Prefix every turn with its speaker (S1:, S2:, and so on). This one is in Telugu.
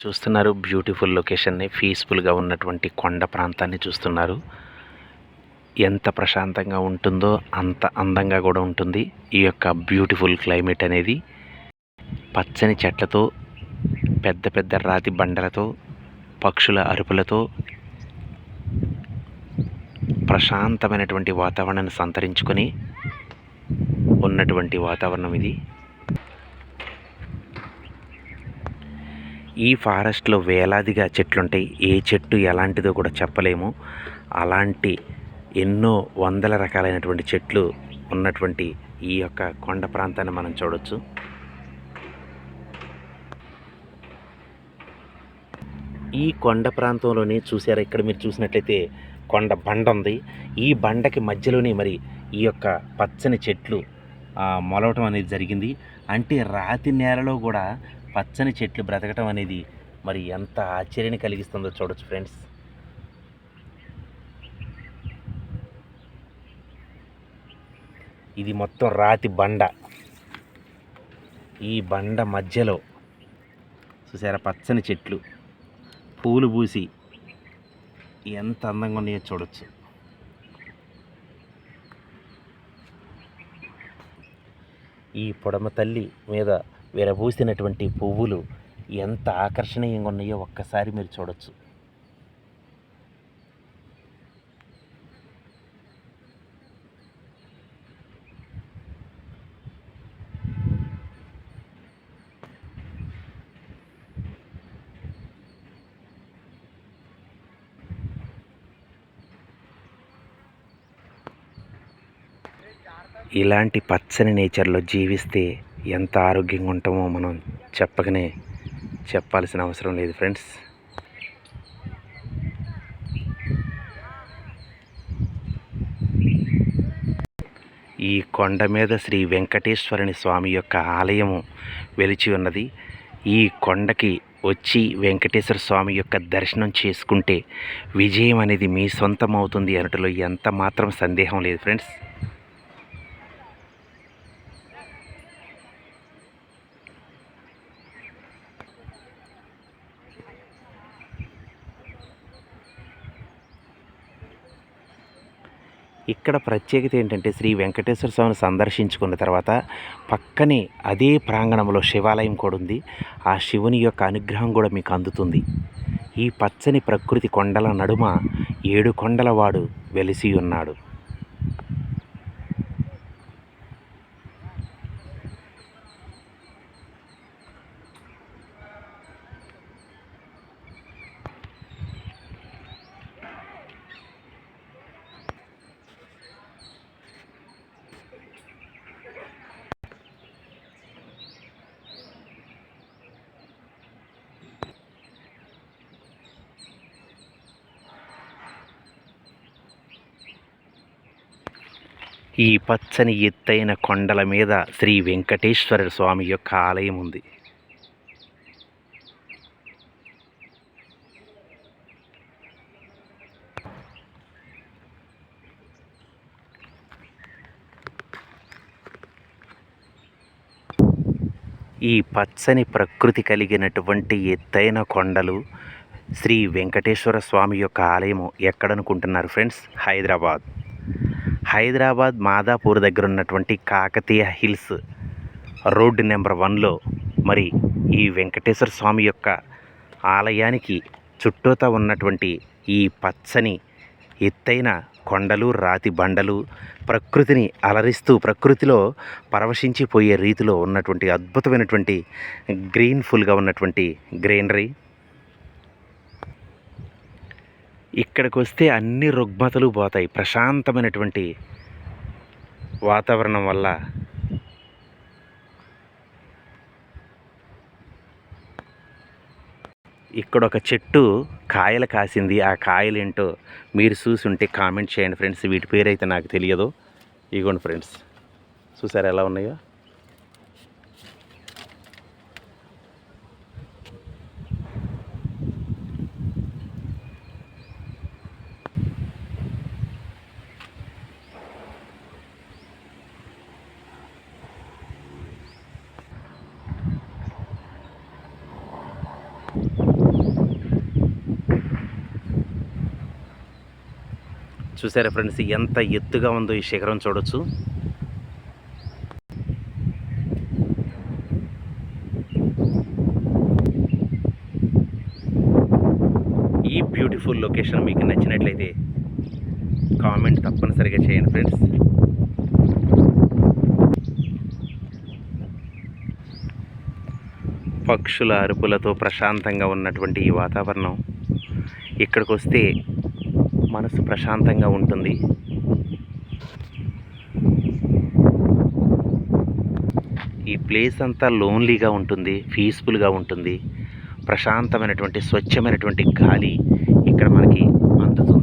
S1: చూస్తున్నారు. బ్యూటిఫుల్ లొకేషన్ని పీస్ఫుల్గా ఉన్నటువంటి కొండ ప్రాంతాన్ని చూస్తున్నారు. ఎంత ప్రశాంతంగా ఉంటుందో అంత అందంగా కూడా ఉంటుంది ఈ యొక్క బ్యూటిఫుల్ క్లైమేట్ అనేది. పచ్చని చెట్లతో పెద్ద పెద్ద రాతి బండలతో పక్షుల అరుపులతో ప్రశాంతమైనటువంటి వాతావరణాన్ని సంతరించుకొని ఉన్నటువంటి వాతావరణం ఇది. ఈ ఫారెస్ట్లో వేలాదిగా చెట్లుంటాయి. ఏ చెట్టు ఎలాంటిదో కూడా చెప్పలేము. అలాంటి ఎన్నో వందల రకాలైనటువంటి చెట్లు ఉన్నటువంటి ఈ యొక్క కొండ ప్రాంతాన్ని మనం చూడవచ్చు ఈ కొండ ప్రాంతంలోనే చూసారా ఇక్కడ మీరు చూసినట్లయితే కొండ బండ ఉంది. ఈ బండకి మధ్యలోనే మరి ఈ యొక్క పచ్చని చెట్లు మొలవటం అనేది జరిగింది. అంటే రాతి నేలలో కూడా పచ్చని చెట్లు బ్రతకటం అనేది మరి ఎంత ఆశ్చర్యాన్ని కలిగిస్తుందో చూడొచ్చు ఫ్రెండ్స్. ఇది మొత్తం రాతి బండ. ఈ బండ మధ్యలో చూసారా పచ్చని చెట్లు. పూలు పూసి ఎంత అందంగా ఉన్నాయో చూడొచ్చు. ఈ పొడమ తల్లి మీద విరబూసినటువంటి పువ్వులు ఎంత ఆకర్షణీయంగా ఉన్నాయో ఒక్కసారి మీరు చూడొచ్చు. ఇలాంటి పచ్చని నేచర్లో జీవిస్తే ఎంత ఆరోగ్యంగా ఉంటామో మనం చెప్పకనే చెప్పాల్సిన అవసరం లేదు ఫ్రెండ్స్. ఈ కొండ మీద శ్రీ వెంకటేశ్వరుని స్వామి యొక్క ఆలయము వెలిచి ఉన్నది. ఈ కొండకి వచ్చి వెంకటేశ్వర స్వామి యొక్క దర్శనం చేసుకుంటే విజయం అనేది మీ సొంతం అవుతుంది అనటలో ఎంత మాత్రం సందేహం లేదు ఫ్రెండ్స్. ఇక్కడ ప్రత్యేకత ఏంటంటే శ్రీ వెంకటేశ్వర స్వామిని సందర్శించుకున్న తర్వాత పక్కనే అదే ప్రాంగణంలో శివాలయం కూడా ఉంది. ఆ శివుని యొక్క అనుగ్రహం కూడా మీకు అందుతుంది. ఈ పచ్చని ప్రకృతి కొండల నడుమ ఏడు కొండల వాడు వెలిసి ఉన్నాడు. ఈ పచ్చని ఎత్తైన కొండల మీద శ్రీ వెంకటేశ్వర స్వామి యొక్క ఆలయం ఉంది. ఈ పచ్చని ప్రకృతి కలిగినటువంటి ఎత్తైన కొండలు శ్రీ వెంకటేశ్వర స్వామి యొక్క ఆలయము ఎక్కడనుకుంటున్నారు ఫ్రెండ్స్? హైదరాబాద్. హైదరాబాద్ మాదాపూర్ దగ్గర ఉన్నటువంటి కాకతీయ హిల్స్ రోడ్డు నెంబర్ వన్లో మరి ఈ వెంకటేశ్వర స్వామి యొక్క ఆలయానికి చుట్టూతా ఉన్నటువంటి ఈ పచ్చని ఎత్తైన కొండలు రాతి బండలు ప్రకృతిని అలరిస్తూ ప్రకృతిలో పరవశించిపోయే రీతిలో ఉన్నటువంటి అద్భుతమైనటువంటి గ్రీన్ఫుల్గా ఉన్నటువంటి గ్రీనరీ ఇక్కడికి వస్తే అన్ని రుగ్మతలు పోతాయి. ప్రశాంతమైనటువంటి వాతావరణం వల్ల. ఇక్కడ ఒక చెట్టు కాయలు కాసింది. ఆ కాయలు ఏంటో మీరు చూసి ఉంటే కామెంట్ చేయండి ఫ్రెండ్స్. వీటి పేరు అయితే నాకు తెలియదు. ఇగోండి ఫ్రెండ్స్. చూసారా ఎలా ఉన్నాయో? చూసారా ఫ్రెండ్స్ ఎంత ఎత్తుగా ఉందో ఈ శిఖరం చూడొచ్చు. ఈ బ్యూటిఫుల్ లొకేషన్ మీకు నచ్చినట్లయితే కామెంట్ తప్పనిసరిగా చేయండి ఫ్రెండ్స్. పక్షుల అరుపులతో ప్రశాంతంగా ఉన్నటువంటి ఈ వాతావరణం. ఇక్కడికి వస్తే మనసు ప్రశాంతంగా ఉంటుంది. ఈ ప్లేస్ అంతా లోన్లీగా ఉంటుంది పీస్ఫుల్గా ఉంటుంది. ప్రశాంతమైనటువంటి స్వచ్ఛమైనటువంటి గాలి. ఇక్కడ మనకి అందుతుంది